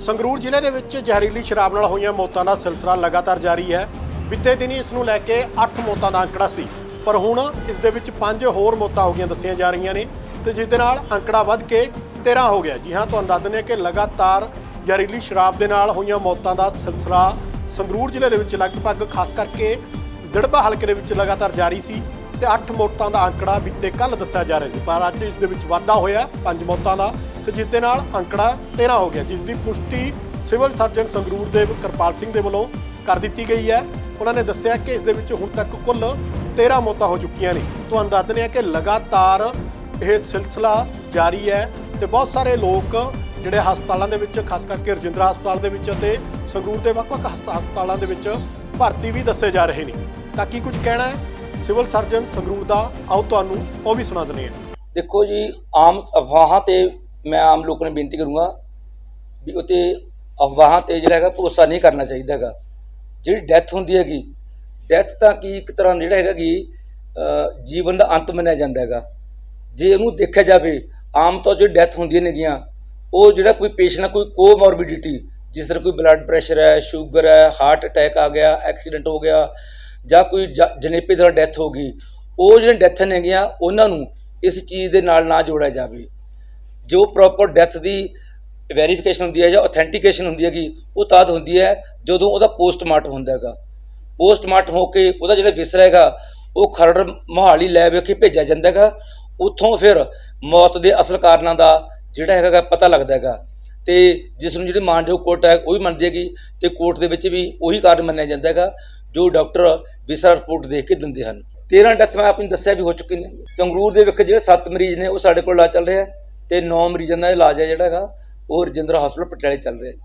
ਸੰਗਰੂਰ ਜ਼ਿਲ੍ਹੇ ਦੇ ਵਿੱਚ ਜ਼ਹਿਰੀਲੀ ਸ਼ਰਾਬ ਨਾਲ ਹੋਈਆਂ ਮੌਤਾਂ ਦਾ ਸਿਲਸਿਲਾ ਲਗਾਤਾਰ ਜਾਰੀ ਹੈ। ਬੀਤੇ ਦਿਨੀ ਇਸ ਨੂੰ ਲੈ ਕੇ 8 ਮੌਤਾਂ ਦਾ ਅੰਕੜਾ ਸੀ। ਪਰ ਹੁਣ ਇਸ ਦੇ ਵਿੱਚ 5 ਹੋਰ ਮੌਤਾਂ ਹੋ ਗਈਆਂ ਦੱਸੀਆਂ ਜਾ ਰਹੀਆਂ ਨੇ ਤੇ ਜਿਸ ਦੇ ਨਾਲ ਅੰਕੜਾ ਵੱਧ ਕੇ 13 ਹੋ ਗਿਆ। ਜੀ ਹਾਂ, ਤੁਹਾਨੂੰ ਦੱਸ ਦਿੰਦੇ ਹਾਂ ਕਿ ਲਗਾਤਾਰ ਜ਼ਹਿਰੀਲੀ ਸ਼ਰਾਬ ਦੇ ਨਾਲ ਹੋਈਆਂ ਮੌਤਾਂ ਦਾ ਸਿਲਸਿਲਾ ਸੰਗਰੂਰ ਜ਼ਿਲ੍ਹੇ ਦੇ ਵਿੱਚ ਲਗਭਗ, ਖਾਸ ਕਰਕੇ ਦਿੜਬਾ ਹਲਕੇ ਦੇ ਵਿੱਚ ਲਗਾਤਾਰ ਜਾਰੀ ਸੀ ਤੇ 8 ਮੌਤਾਂ ਦਾ ਅੰਕੜਾ ਬੀਤੇ ਕੱਲ ਦੱਸਿਆ ਜਾ ਰਿਹਾ ਸੀ। ਪਰ ਅੱਜ ਇਸ ਦੇ ਵਿੱਚ ਵਾਧਾ ਹੋਇਆ। 5 ਮੌਤਾਂ ਦਾ ਤੇ ਜਿਸ ਦੇ ਨਾਲ ਅੰਕੜਾ 13 ਹੋ ਗਿਆ ਜਿਸ ਦੀ ਪੁਸ਼ਟੀ ਸਿਵਲ ਸਰਜਨ ਸੰਗਰੂਰ ਦੇ ਕਿਰਪਾਲ ਸਿੰਘ ਦੇ ਵੱਲੋਂ ਕਰ ਦਿੱਤੀ ਗਈ ਹੈ। ਉਹਨਾਂ ਨੇ ਦੱਸਿਆ ਕਿ ਇਸ ਦੇ ਵਿੱਚ ਹੁਣ ਤੱਕ ਕੁੱਲ 13 ਮੌਤਾਂ ਹੋ ਚੁੱਕੀਆਂ ਨੇ। ਤੁਹਾਨੂੰ ਦੱਸ ਦਿੰਦੇ ਹਾਂ ਕਿ ਲਗਾਤਾਰ ਇਹ ਸਿਲਸਿਲਾ ਜਾਰੀ ਹੈ ਤੇ ਬਹੁਤ ਸਾਰੇ ਲੋਕ ਜਿਹੜੇ ਹਸਪਤਾਲਾਂ ਦੇ ਵਿੱਚ, ਖਾਸ ਕਰਕੇ ਰਜਿੰਦਰਾ ਹਸਪਤਾਲ ਦੇ ਵਿੱਚ ਅਤੇ ਸੰਗਰੂਰ ਦੇ ਵੱਖ-ਵੱਖ ਹਸਪ- ਹਸਪਤਾਲਾਂ ਦੇ ਵਿੱਚ ਭਰਤੀ ਵੀ ਦੱਸੇ ਜਾ ਰਹੇ ਨੇ। ਤਾਂ ਕੀ ਕੁਝ ਕਹਿਣਾ ਹੈ? ਸਿਵਲ ਸਰਜਨ ਸੰਗਰੂਰ ਦਾ, ਆਓ ਤੁਹਾਨੂੰ ਉਹ ਵੀ ਸੁਣਾ ਦਿੰਦੇ ਹਾਂ। ਦੇਖੋ ਜੀ, ਆਮ ਅਫਵਾਹਾਂ ਤੇ ਮੈਂ ਆਮ ਲੋਕਾਂ ਨੂੰ ਬੇਨਤੀ ਕਰੂੰਗਾ ਵੀ ਉਤੇ ਅਫਵਾਹਾਂ ਤੇ ਜਿਹੜਾ ਹੈਗਾ ਭਰੋਸਾ ਨਹੀਂ ਕਰਨਾ ਚਾਹੀਦਾ ਹੈਗਾ। ਜਿਹੜੀ ਡੈਥ ਹੁੰਦੀ ਹੈਗੀ, ਡੈਥ ਤਾਂ ਕੀ ਇੱਕ ਤਰ੍ਹਾਂ ਜਿਹੜਾ ਹੈਗਾ ਕਿ ਜੀਵਨ ਦਾ ਅੰਤ ਮੰਨਿਆ ਜਾਂਦਾ ਹੈਗਾ। ਜੇ ਉਹਨੂੰ ਦੇਖਿਆ ਜਾਵੇ, ਆਮ ਤੌਰ 'ਤੇ ਡੈਥ ਹੁੰਦੀਆਂ ਨੇਗੀਆਂ ਉਹ ਜਿਹੜਾ ਕੋਈ ਪੇਸ਼ੈਂਟ ਕੋਈ ਕੋਮੋਰਬਿਡਿਟੀ ਜਿਸ ਤਰ੍ਹਾਂ ਕੋਈ ਬਲੱਡ ਪ੍ਰੈਸ਼ਰ ਹੈ ਸ਼ੂਗਰ ਹੈ ਹਾਰਟ ਅਟੈਕ ਆ ਗਿਆ ਐਕਸੀਡੈਂਟ ਹੋ ਗਿਆ, ਜਾਂ ਕੋਈ ਜ- ਜਣੇਪੇ ਦਾ ਡੈਥ ਹੋ ਗਈ, ਉਹ ਜਿਹੜੇ ਡੈਥ ਨੇਗੀਆਂ ਉਹਨਾਂ ਨੂੰ ਇਸ ਚੀਜ਼ ਦੇ ਨਾਲ ਨਾ ਜੋੜਿਆ ਜਾਵੇ। ਜੋ ਪ੍ਰੋਪਰ ਡੈਥ ਦੀ ਵੈਰੀਫਿਕੇਸ਼ਨ ਹੁੰਦੀ ਹੈ ਜਾਂ ਅਥੈਂਟੀਕੇਸ਼ਨ ਹੁੰਦੀ ਹੈਗੀ, ਉਹ ਤਦ ਹੁੰਦੀ ਹੈ ਜਦੋਂ ਉਹਦਾ ਪੋਸਟਮਾਰਟਮ ਹੁੰਦਾ ਹੈਗਾ। ਪੋਸਟਮਾਰਟਮ ਹੋ ਕੇ ਉਹਦਾ ਜਿਹੜਾ ਵਿਸਰਾ ਹੈਗਾ, ਉਹ ਖਰੜ ਮੋਹਾਲੀ ਲੈਬ ਵਿਖੇ ਭੇਜਿਆ ਜਾਂਦਾ ਹੈਗਾ। ਉੱਥੋਂ ਫਿਰ ਮੌਤ ਦੇ ਅਸਲ ਕਾਰਨਾਂ ਦਾ ਜਿਹੜਾ ਹੈਗਾ ਪਤਾ ਲੱਗਦਾ ਹੈਗਾ। ਤੇ ਜਿਸ ਨੂੰ ਜਿਹੜੀ ਮਾਨਯੋਗ ਕੋਰਟ ਹੈ, ਉਹ ਵੀ ਮੰਨਦੀ ਹੈਗੀ ਤੇ ਕੋਰਟ ਦੇ ਵਿੱਚ ਵੀ ਉਹੀ ਕਾਰਨ ਮੰਨਿਆ ਜਾਂਦਾ ਹੈਗਾ, ਜੋ ਡਾਕਟਰ ਵਿਸਰਾ ਰਿਪੋਰਟ ਦੇਖ ਕੇ ਦਿੰਦੇ ਹਨ। 13 ਡੈਥ ਮੈਂ ਆਪਣੀ ਦੱਸਿਆ ਵੀ ਹੋ ਚੁੱਕੀ ਨੇ। ਸੰਗਰੂਰ ਦੇ ਵਿੱਚ ਜਿਹੜੇ 7 ਮਰੀਜ਼ ਨੇ, ਉਹ ਸਾਡੇ ਕੋਲ ਇਲਾਜ ਚੱਲ ਰਿਹਾ ਹੈ। ਅਤੇ ਨੌ ਮਰੀਜ਼ਾਂ ਦਾ ਇਲਾਜ ਹੈ ਜਿਹੜਾ ਹੈਗਾ, ਉਹ ਰਜਿੰਦਰਾ ਹਸਪਤਾਲ ਪਟਿਆਲੇ ਚੱਲ ਰਿਹਾ ਜੀ